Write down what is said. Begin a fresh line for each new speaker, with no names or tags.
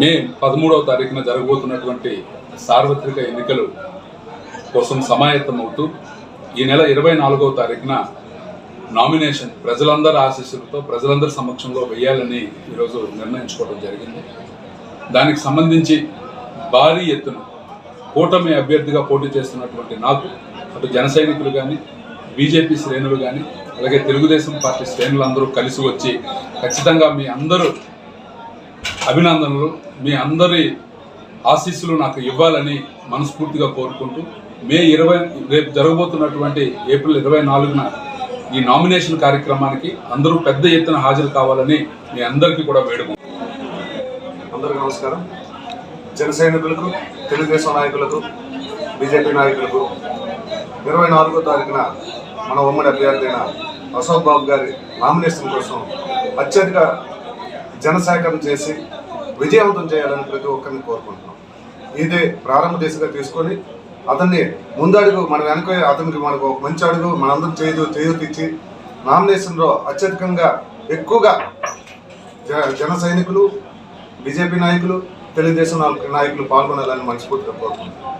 మే పదమూడవ తారీఖున జరగబోతున్నటువంటి సార్వత్రిక ఎన్నికలు కోసం సమాయత్తమవుతూ ఈ నెల ఇరవై నాలుగవ తారీఖున నామినేషన్ ప్రజలందరి ఆశీస్సులతో ప్రజలందరి సమక్షంలో వేయాలని ఈరోజు నిర్ణయించుకోవడం జరిగింది. దానికి సంబంధించి భారీ ఎత్తున కూటమి అభ్యర్థిగా పోటీ చేస్తున్నటువంటి నాకు అటు జన సైనికులు కానీ బీజేపీ శ్రేణులు కానీ అలాగే తెలుగుదేశం పార్టీ శ్రేణులందరూ కలిసి వచ్చి ఖచ్చితంగా మీ అందరూ అభినందనలు. మీ అందరి ఆశీస్సులు నాకు ఇవ్వాలని మనస్ఫూర్తిగా కోరుకుంటూ మే ఇరవై రేపు జరగబోతున్నటువంటి ఏప్రిల్ ఇరవై నాలుగున ఈ నామినేషన్ కార్యక్రమానికి అందరూ పెద్ద ఎత్తున హాజరు కావాలని మీ అందరికీ కూడా వేడుకు
అందరికీ నమస్కారం. జన సైనికులకు తెలుగుదేశం నాయకులకు బీజేపీ నాయకులకు ఇరవై నాలుగో తారీఖున మన ఉమ్మడి అభ్యర్థి అయిన అశోక్ బాబు గారి నామినేషన్ కోసం అత్యధిక జనసేకరణ చేసి విజయవంతం చేయాలని ప్రతి ఒక్కరిని కోరుకుంటున్నాం. ఇదే ప్రారంభ దిశగా తీసుకొని అతన్ని ముందడుగు మన వెనక అతనికి మనకు మంచి అడుగు మనందరం చేయదు చేయొత్తిచ్చి నామినేషన్లో అత్యధికంగా ఎక్కువగా జ- జన సైనికులు బీజేపీ నాయకులు తెలుగుదేశం నాయకులు పాల్గొనాలని మనస్ఫూర్తిగా కోరుకుంటున్నాను